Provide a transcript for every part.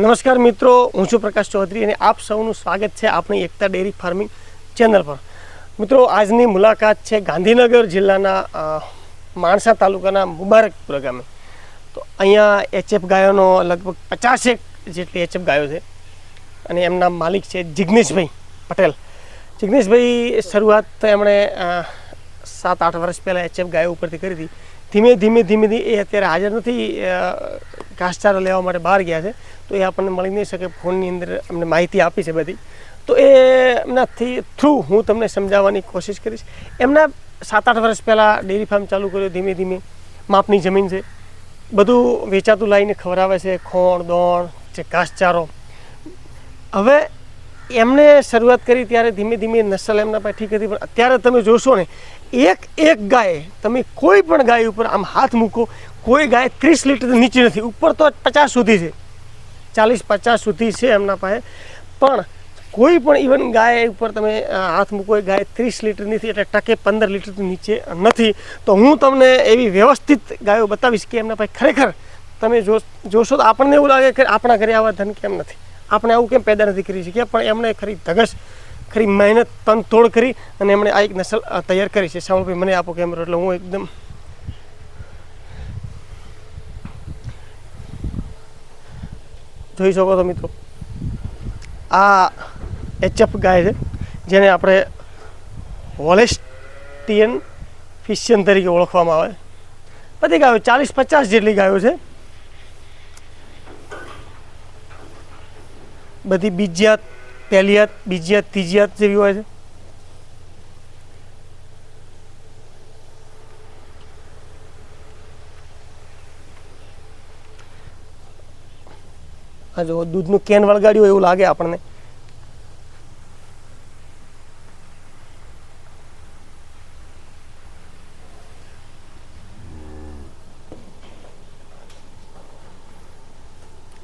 નમસ્કાર મિત્રો, હું છું પ્રકાશ ચૌધરી અને આપ સૌનું સ્વાગત છે આપણી એકતા ડેરી ફાર્મિંગ ચેનલ પર. મિત્રો, આજની મુલાકાત છે ગાંધીનગર જિલ્લાના માણસા તાલુકાના મુબારકપુર ગામે. તો અહીંયા એચએફ ગાયોનો લગભગ પચાસેક જેટલી એચએફ ગાયો છે અને એમના માલિક છે જિગ્નેશભાઈ પટેલ. જિગ્નેશભાઈ, શરૂઆત એમણે સાત આઠ વર્ષ પહેલાં એચએફ ગાયો ઉપરથી કરી હતી. ધીમે ધીમે ધીમે ધીમે એ અત્યારે હાજર નથી ઘાસચારો લેવા માટે બહાર ગયા છે. તો એ આપણને મળી નહીં શકે ફોનની અંદર અમને માહિતી આપી છે બધી. તો એ એમનાથી થ્રુ હું તમને સમજાવવાની કોશિશ કરીશ. એમના સાત આઠ વર્ષ પહેલાં ડેરી ફાર્મ ચાલુ કર્યું, ધીમે ધીમે માપની જમીન છે. બધું વેચાતું લાવીને ખવડાવે છે, ખોણ, દોણ, જે ઘાસચારો. હવે એમણે શરૂઆત કરી ત્યારે ધીમે ધીમે નસલ એમના પાસે ઠીક હતી, પણ અત્યારે તમે જોશો ને એક એક ગાય તમે કોઈ પણ ગાય ઉપર આમ હાથ મૂકો, કોઈ ગાય ત્રીસ લીટર નીચે નથી, ઉપર તો પચાસ સુધી છે. ચાલીસ, પચાસ સુધી છે એમના પાસે. પણ કોઈ પણ ઇવન ગાય ઉપર તમે હાથ મૂકો, એ ગાય ત્રીસ લીટર નથી, એટલે ટકે પંદર લીટરથી નીચે નથી. તો હું તમને એવી વ્યવસ્થિત ગાયો બતાવીશ કે એમના પાસે ખરેખર તમે જો, જોશો તો આપણને એવું લાગે કે આપણા ઘરે આવા ધન કેમ નથી? આપણે આવું કેમ પેદા નથી કરી શકીએ? પણ એમણે ખરી ધગશ ખરી મહેનત તન તોડ કરી અને એમણે આ એક નસલ તૈયાર કરી છે. શામળભાઈ મને આપો કેમેરો એટલે હું એકદમ જોઈ શકો છો મિત્રો. આ એચએફ ગાય છે, જેને આપણે હોલેસ્ટિયન ફિશિયન તરીકે ઓળખવામાં આવે. બધી ગાયો ચાલીસ પચાસ જેટલી ગાયો છે. બધી બીજિયાત પહેલિયાત ત્રીજી ત્રીજિયાત જેવી હોય છે આ જો દૂધનું કેન વળગાડ્યું એવું લાગે આપણને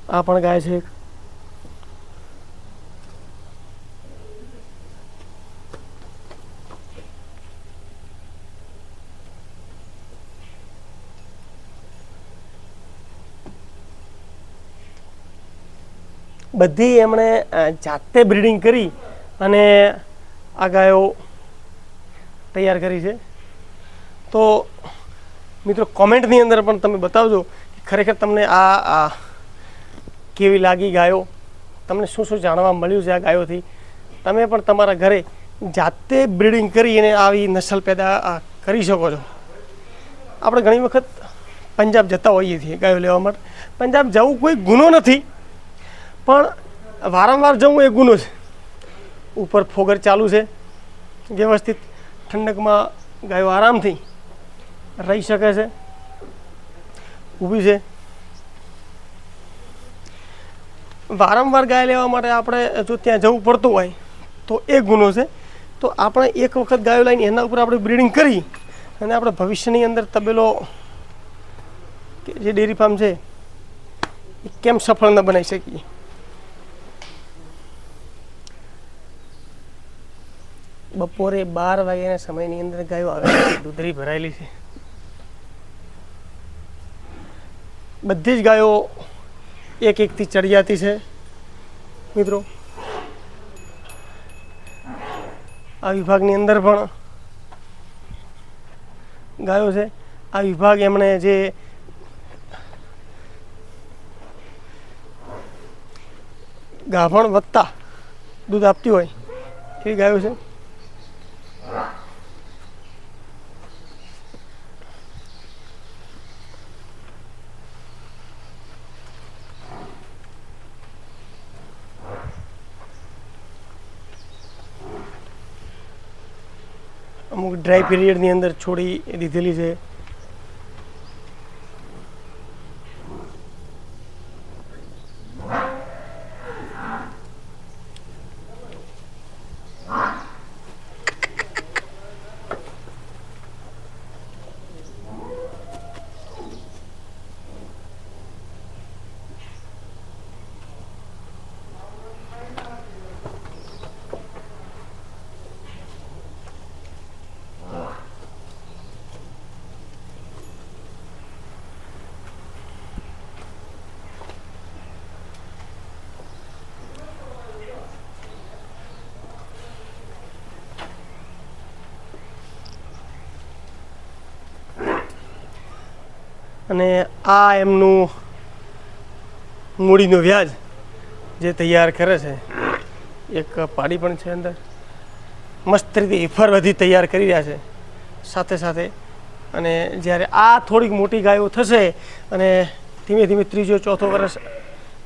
આ પણ ગાય છે એક. બધી એમણે જાતે બ્રીડિંગ કરી અને આ ગાયો તૈયાર કરી છે. તો મિત્રો કોમેન્ટની અંદર પણ તમે બતાવજો કે ખરેખર તમને આ કેવી લાગી ગાયો? તમને શું શું જાણવા મળ્યું છે આ ગાયોથી? તમે પણ તમારા ઘરે જાતે બ્રીડિંગ કરી અને આવી નસલ પેદા કરી શકો છો. આપણે ઘણી વખત પંજાબ જતા હોઈએ છીએ ગાયો લેવા માટે. પંજાબ જવું કોઈ ગુનો નથી. પણ વારંવાર જવું એ ગુનો છે. ઉપર ફોગર ચાલુ છે. વ્યવસ્થિત ઠંડકમાં ગાયો આરામથી રહી શકે છે. ઊભી છે. વારંવાર ગાય લેવા માટે આપણે જો ત્યાં જવું પડતું હોય તો એ ગુનો છે. તો આપણે એક વખત ગાયો લઈને એના ઉપર આપણે બ્રીડિંગ કરી અને આપણે ભવિષ્યની અંદર તબેલો કે જે ડેરી ફાર્મ છે એ કેમ સફળ ન બનાવી શકીએ? બપોરે બાર વાગ્યાના સમયની અંદર ગાયો આવે છે. દૂધરી ભરાયેલી છે. બધી જ ગાયો એક એકથી ચડિયાતી છે. મિત્રો આ વિભાગની અંદર પણ ગાયો છે. આ વિભાગ એમણે જે ગાભણ વધતા દૂધ આપતી હોય એવી ગાયો છે. અમુક ડ્રાય પીરિયડની અંદર છોડી દીધેલી છે. અને આ એમનું મૂડીનું વ્યાજ જે તૈયાર કરે છે, એક પાડી પણ છે અંદર. મસ્ત રીતે ઇફર વધી તૈયાર કરી રહ્યા છે, સાથે સાથે. અને જ્યારે આ થોડીક મોટી ગાયો થશે અને ધીમે ધીમે ત્રીજો, ચોથો વર્ષ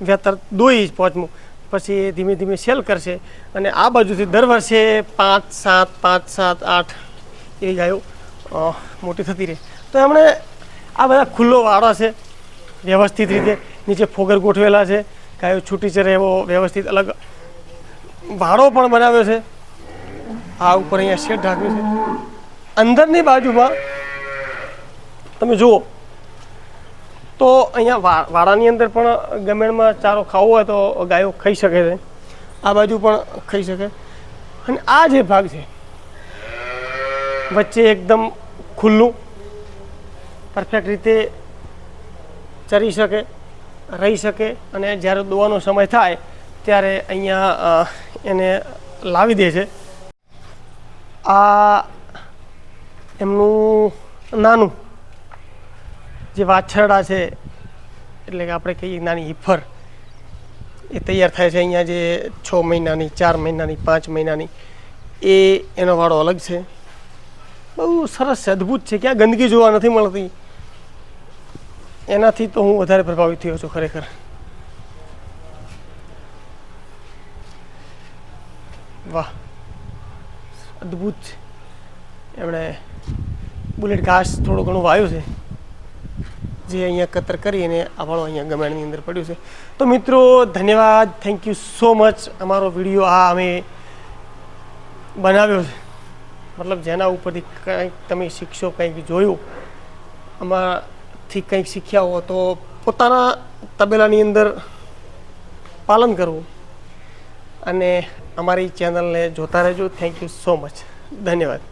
વેતર દોઈ પાંચમું પછી એ ધીમે ધીમે સેલ કરશે. અને આ બાજુથી દર વર્ષે પાંચ, સાત પાંચ, સાત, આઠ એવી ગાયો મોટી થતી રહે. તો એમણે આ બધા ખુલ્લો વાડો છે. વ્યવસ્થિત રીતે નીચે ફોગર ગોઠવેલા છે. ગાયો છૂટી ચરે એવો વ્યવસ્થિત અલગ વાડો પણ બનાવ્યો છે. આ ઉપર અહીંયા શેડ ઢાંક્યું છે. અંદરની બાજુમાં તમે જુઓ. તો અહીંયા વા- વાડાની અંદર પણ ગમેણમાં ચારો ખાવો હોય તો ગાયો ખાઈ શકે છે. આ બાજુ પણ ખાઈ શકે. અને આ જે ભાગ છે, વચ્ચે એકદમ ખુલ્લું પરફેક્ટ રીતે ચરી શકે, રહી શકે અને જ્યારે દોવાનો સમય થાય ત્યારે અહીંયા એને લાવી દે છે. આ એમનું નાનું જે વાછરડા છે, એટલે કે આપણે કહીએ નાની હિફર, એ તૈયાર થાય છે અહીંયા જે છ મહિનાની, ચાર મહિનાની, પાંચ મહિનાની. એ, એનો વાળો અલગ છે. બહુ સરસ છે અદ્ભુત છે. ક્યાં ગંદકી જોવા નથી મળતી. એનાથી તો હું વધારે પ્રભાવિત થયો છું ખરેખર. વાહ. અદ્ભુત. એમણે બુલેટ ઘાસ થોડું ઘણું વાવ્યું છે. જે અહીંયા કતર કરી અને આપણો અહીંયા ગમેણની અંદર પડ્યું છે. તો મિત્રો, ધન્યવાદ. થેન્ક યુ સો મચ અમારો વીડિયો આ અમે બનાવ્યો છે. મતલબ જેના ઉપરથી કંઈક તમે શીખશો, કંઈક જોયું. આમાંથી કંઈક શીખ્યા હો તો પોતાના તબેલાની અંદર પાલન કરવું. અને અમારી ચેનલને જોતા રહેજો. થેન્ક યુ સો મચ ધન્યવાદ.